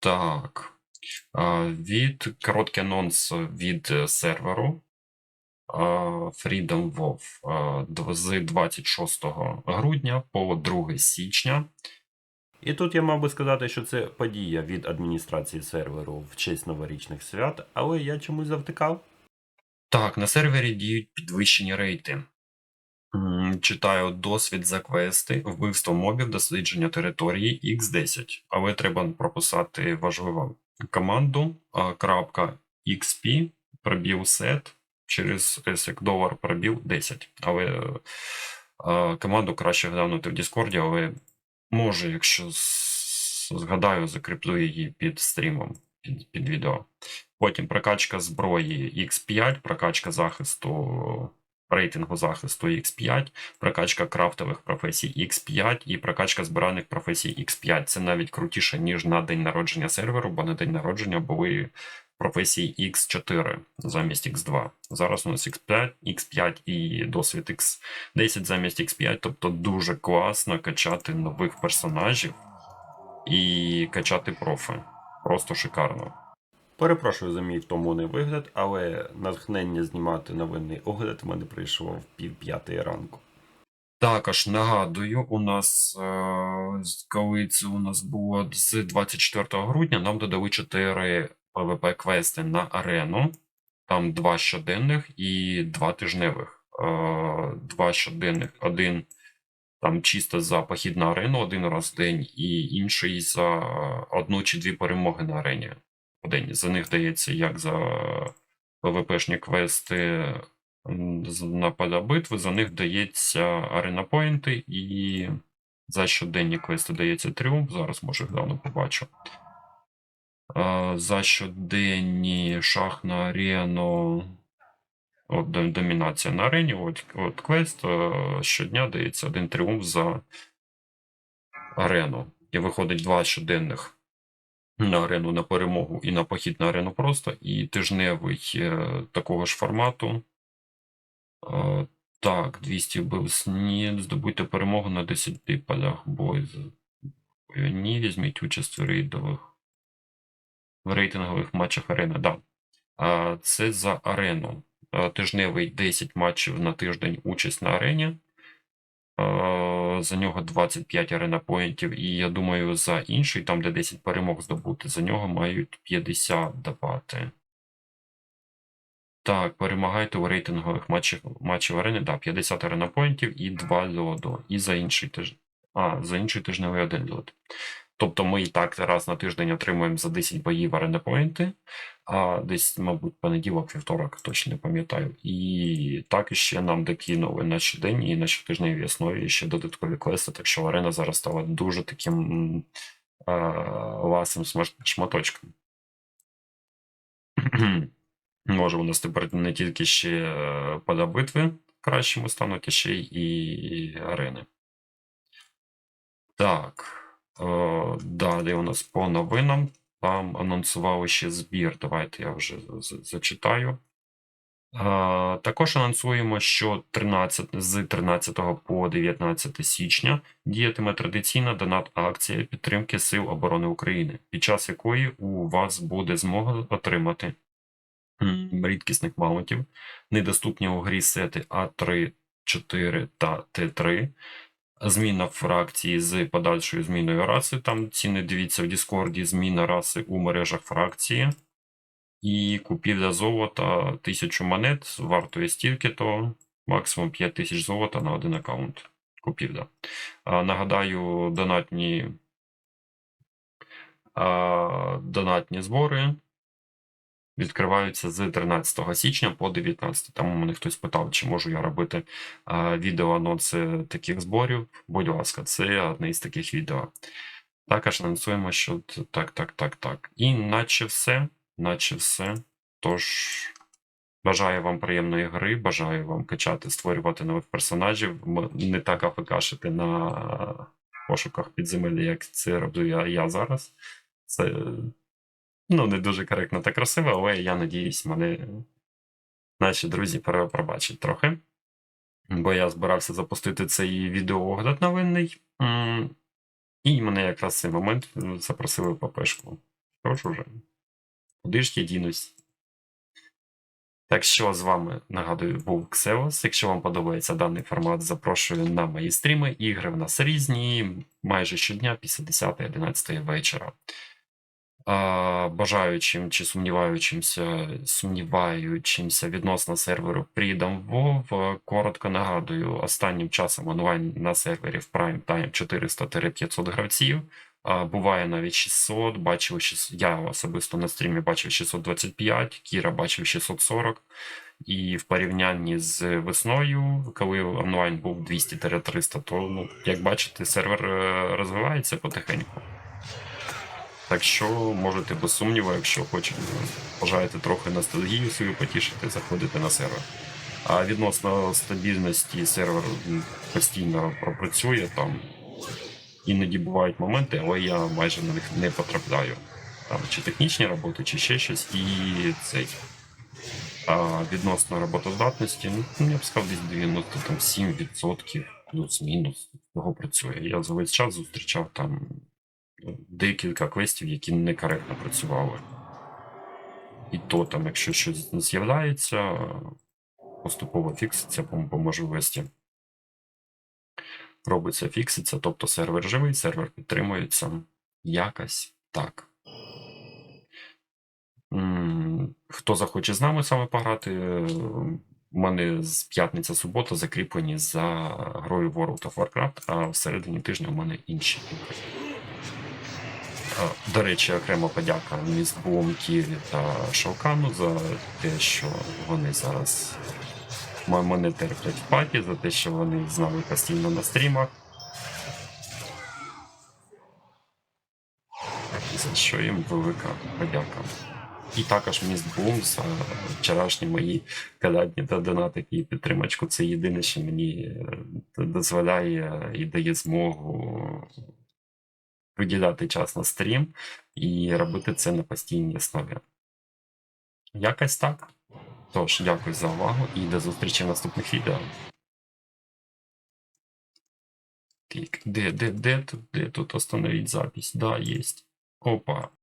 Так. Від короткий анонс від е, серверу Freedom WoW з 26 грудня по 2 січня. І тут я мав би сказати, що це подія від адміністрації серверу в честь новорічних свят, але я чомусь завтикав. Так, на сервері діють підвищені рейти. Читаю досвід за квести, вбивство мобів, дослідження території X10. Але треба прописати важливу команду крапка XP пробіл set через S долар пробіл 10. Але команду краще глянути в Discord, але може, якщо згадаю, закріплю її під стрімом, під, під відео. Потім прокачка зброї X5, прокачка захисту рейтингу захисту X5, прокачка крафтових професій X5 і прокачка збиральних професій X5. Це навіть крутіше, ніж на день народження серверу, бо на день народження були професії X4 замість X2. Зараз у нас X5, X5 і досвід X10 замість X5, тобто дуже класно качати нових персонажів і качати профи. Просто шикарно. Перепрошую за мій втомлений вигляд, але натхнення знімати новинний огляд в мене прийшло в пів п'ятої ранку. Також нагадую, у нас, е, коли це у нас було з 24 грудня, нам додали 4 PvP квести на арену. Там два щоденних і два тижневих. Е, Два щоденних, один там чисто за похід на арену один раз в день, і інший за одну чи дві перемоги на арені в день. За них дається як за PvP-шні квести на поля битви, за них дається арена поінти, і за щоденні квести дається тріумф. Зараз може гляну побачу. За щоденні шах на арену. От домінація на арені. От, от квест е, щодня дається один тріумф за арену. І виходить два щоденних на арену на перемогу і на похід на арену просто, і тижневий е, такого ж формату. Е, так, 200 вбив ні, здобудьте перемогу на 10 полях бою. Е, Ні, візьміть участь у рейдових в рейтингових матчах арени. Да. Це за арену. А, тижневий 10 матчів на тиждень участь на арені. А, за нього 25 арена поінтів. І я думаю, за інший, там, де 10 перемог здобути, за нього мають 50 давати. Так, перемагайте у рейтингових матчах, матчів арени. Да, 50 арена поінтів і 2 льоду. І за інший тиждень. А, за інший тижневий один льод. Тобто ми і так раз на тиждень отримуємо за 10 боїв арена поінти, а десь, мабуть, понеділок, вівторок, точно не пам'ятаю. І так іще нам докинули на щоденній і на щотижневій основі ще додаткові квести, так що арена зараз стала дуже таким а, ласим шматочком. Може, у нас тепер не тільки ще е, поля битви кращими стануть, ще й арени. Так. Е, далі у нас по новинам. Там анонсували ще збір. Давайте я вже зачитаю. Також анонсуємо, що 13, з 13 по 19 січня діятиме традиційна донат-акція підтримки Сил оборони України, під час якої у вас буде змога отримати рідкісних маунтів, недоступні у грі сети А3, 4 та Т3, зміна фракції з подальшою зміною раси. Там ціни дивіться в Діскорді, зміна раси у мережах фракції. І купівля золота 1000 монет вартує стільки-то, максимум 5000 золота на один аккаунт. Купівля. А, нагадаю, донатні, а, донатні збори відкриваються з 13 січня по 19. Там мене хтось питав, чи можу я робити а, відеоанонси таких зборів. Будь ласка, це одне із таких відео. Також анонсуємо, що так, так, так, так. І наче все, наче все. Тож, бажаю вам приємної гри, бажаю вам качати, створювати нових персонажів, не так афекашити на пошуках підземелля, як це роблю я, я зараз. Це ну, не дуже коректно та красиво, але я надіюсь, мене наші друзі пробачать трохи. Бо я збирався запустити цей відеоогляд новинний. І мене якраз цей момент е, запросили в ППшку. Що ж уже? Куди ж я дінусь? Так що з вами нагадую був Ксеос. Якщо вам подобається даний формат, запрошую на мої стріми. Ігри в нас різні, майже щодня після 10-11 вечора. Бажаючим чи сумніваючимся, сумніваючимся відносно серверу Freedom WoW, коротко нагадую, останнім часом онлайн на сервері в Prime Time 400-500 гравців. Буває навіть 600, бачив 600, я особисто на стрімі бачив 625, Кіра бачив 640. І в порівнянні з весною, коли онлайн був 200-300, то, ну, як бачите, сервер е, розвивається потихеньку. Так що можете без сумніву, якщо хочете, бажаєте трохи ностальгію свою потішити, заходите на сервер. А відносно стабільності сервер постійно пропрацює там. Іноді бувають моменти, але я майже на них не потрапляю. Там чи технічні роботи, чи ще щось, і цей. А відносно роботоздатності, ну я б сказав, десь 97% плюс-мінус його працює. Я за весь час зустрічав там ну, декілька квестів, які некоректно працювали. І то там, якщо щось не з'являється, поступово фікситься по, по можливості. Робиться, фікситься, тобто сервер живий, сервер підтримується. Якось так. Хто захоче з нами саме пограти, у мене з п'ятниця субота закріплені за грою World of Warcraft, а всередині тижня у мене інші ігри. А, До речі, окрема подяка Мізбум, Кірі та Шалкану за те, що вони зараз мене терплять в паті, за те, що вони з нами постійно на стрімах. За що їм велика подяка. І також Містбум за вчорашні мої калядні та донатики і підтримочку. Це єдине, що мені е, дозволяє і дає змогу виділяти час на стрім і робити це на постійній основі. Якось так. Тож, дякую за увагу і до зустрічі в наступних відео. Так, де, де, де тут, де тут остановить запись? Да, есть. Опа.